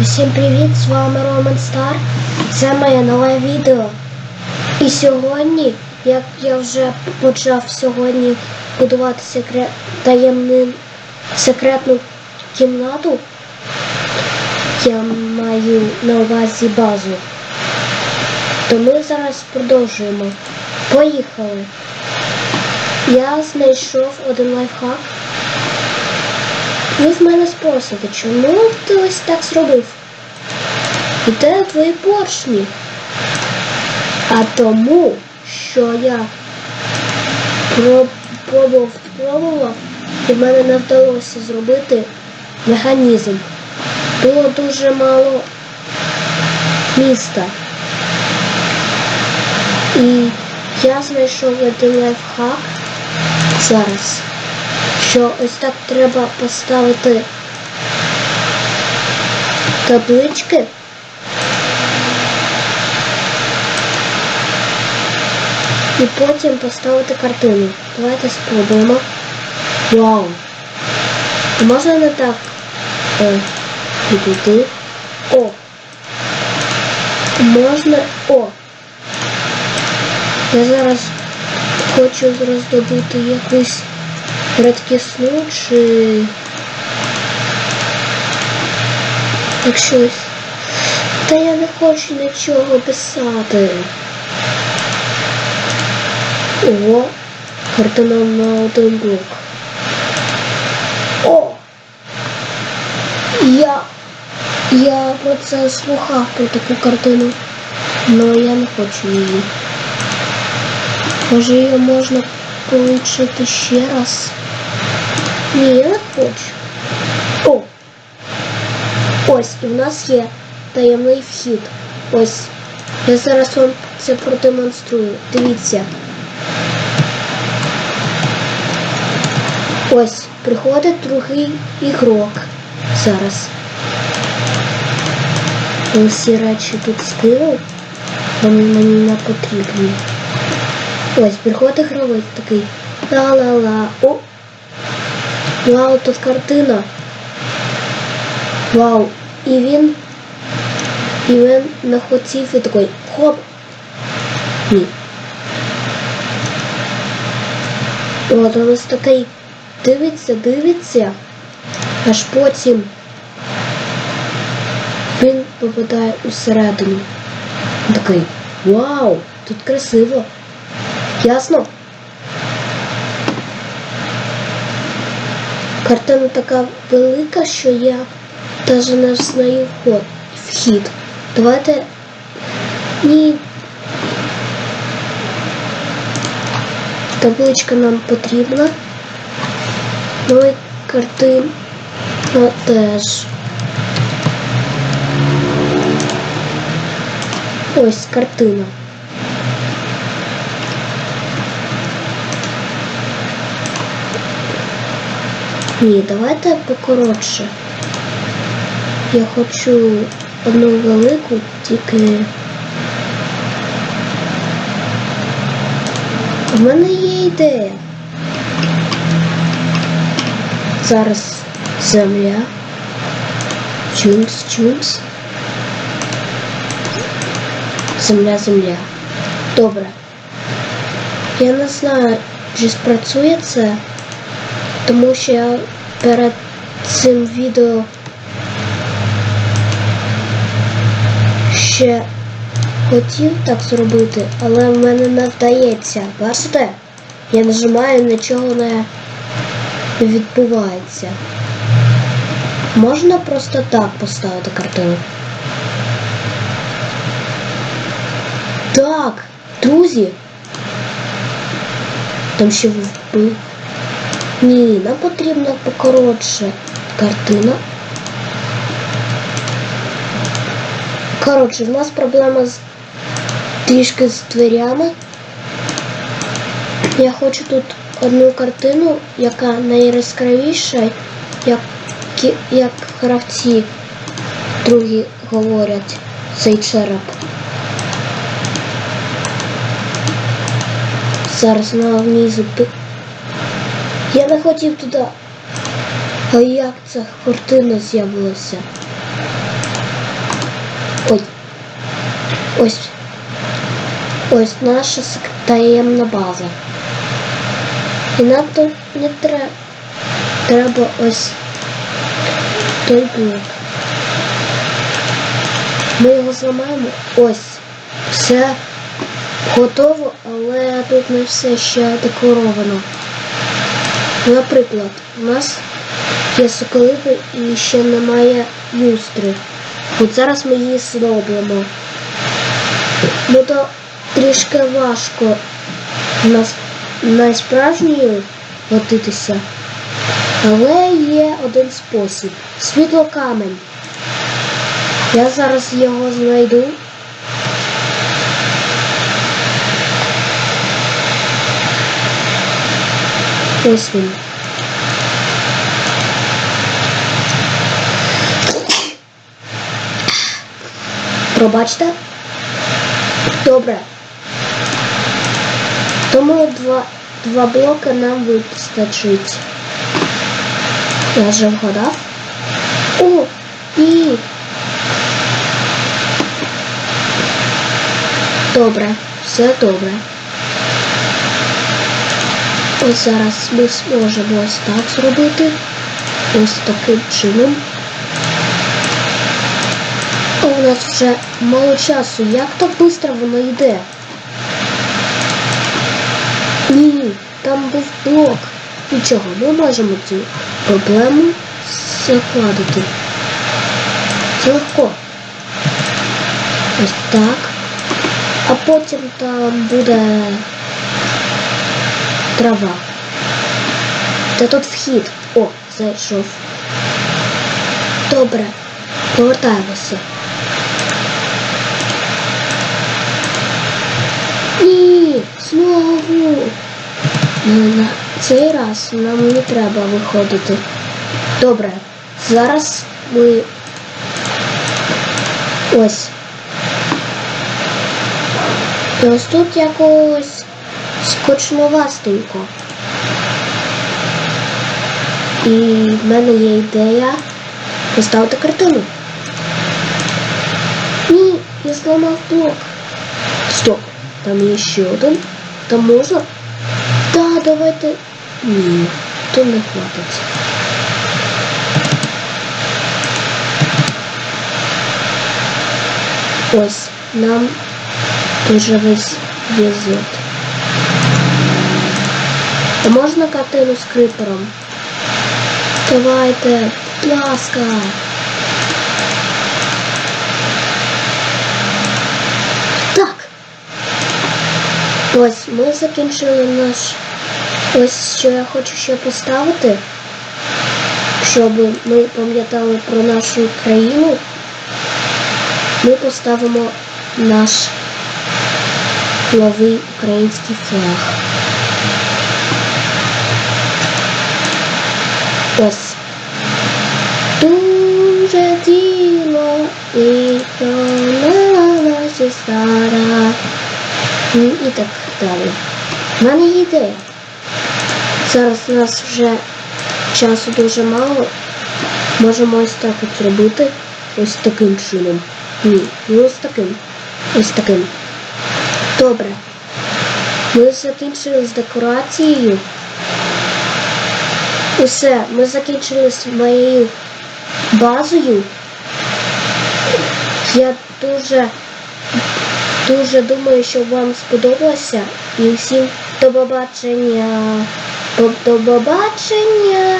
Усім привіт! З вами Роман Стар. Це моє нове відео. І сьогодні, як я вже почав сьогодні будувати секрет, таємну секретну кімнату, я маю на увазі базу. То ми зараз продовжуємо. Поїхали. Я знайшов один лайфхак. Ви в мене спросите, чому ти ось так зробив? І де твої поршні? А тому, що я пробував, пробував, і в мене не вдалося зробити механізм. Було дуже мало міста. І я знайшов один лайфхак зараз що ось так треба поставити таблички. І потім поставити картину. Давайте спробуємо. Вау! Можна не так е, підійти. О! Можна... О! Я зараз хочу роздобути якусь Радкісну чи як щось. Та я не хочу нічого писати. Ого, картина на. О! Я я про це слухав про таку картину, але я не хочу її. Може її можна получити ще раз? Ні, хочу. О! Ось, і в нас є таємний вхід. Ось. Я зараз вам це продемонструю. Дивіться. Ось, приходить другий ігрок. Зараз. Я Всі речі тут скинув. Вони мені не потрібні. Ось, приходить гравець такий. Ла-ла-ла. О! Вау, тут картина. Вау. І він. І він не і такий. Хоп. Ні. От ось такий дивиться, дивиться, аж потім він попадає усередину. Такий. Вау! Тут красиво. Ясно? Картина така велика, що я навіть не знаю вход, вхід. Давайте ні. Табличка нам потрібна. Ну і картина теж. Ось картина. Ні, давайте покоротше. Я хочу одну велику, тільки. У мене є ідея. Зараз земля. Чумс, чумс. Земля, земля. Добре. Я не знаю, чи спрацює це. Тому що я перед цим відео ще хотів так зробити, але в мене не вдається. Бачите? Я нажимаю, нічого не відбувається. Можна просто так поставити картину. Так, друзі. Там ще вбив. Ні, нам потрібно покоротше картина. Коротше, в нас проблема з трішки з дверями. Я хочу тут одну картину, яка найяскравіша, як, як гравці другі говорять, цей череп. Зараз на внизу Я не хотів туди. А як ця картина з'явилася? Ой. Ось. Ось наша таємна база. І нам тут не треба. Треба ось той блок. Ми його зламаємо. Ось. Все готово, але тут не все ще декоровано. Наприклад, у нас є соколиби і ще немає люстри. От зараз ми її зробимо. Буде трішки важко нас на справжньою готитися. Але є один спосіб. Світлокамень. Я зараз його знайду. Він. Пробачте. Добре. Тому два, два блоки нам вистачить. Я вже вгадав. О, і. Добре, все добре. Ось зараз ми зможемо ось так зробити. Ось таким чином. А у нас вже мало часу. Як так швидко воно йде? Ні, там був блок. Нічого, ми можемо цю проблему закладати. Це легко. Ось так. А потім там буде трава. Та тут вхід. О, зайшов. Добре, повертаємося. Ні, знову. Ну, на цей раз нам не треба виходити. Добре, зараз ми ось. І ось тут якось скучновастенько. І в мене є ідея поставити картину. Ні, я зламав блок. Стоп, там є ще один. Там можна? Да, давайте. Ні, то не хватить. Ось нам дуже весь везет. Можна картину з крипером? Давайте, будь ласка. Так. Ось ми закінчили наш. Ось що я хочу ще поставити, щоб ми пам'ятали про нашу країну. Ми поставимо наш новий український флаг. Ось. Дуже діло наші стара. Ну, І так далі. У мене є ідея. Зараз у нас вже часу дуже мало. Можемо ось так от зробити. Ось таким чином. Ні, не ось таким. Ось таким. Добре. Ми закінчили з декорацією. Усе, ми закінчили з моєю базою. Я дуже, дуже думаю, що вам сподобалося. І всім до побачення. До побачення.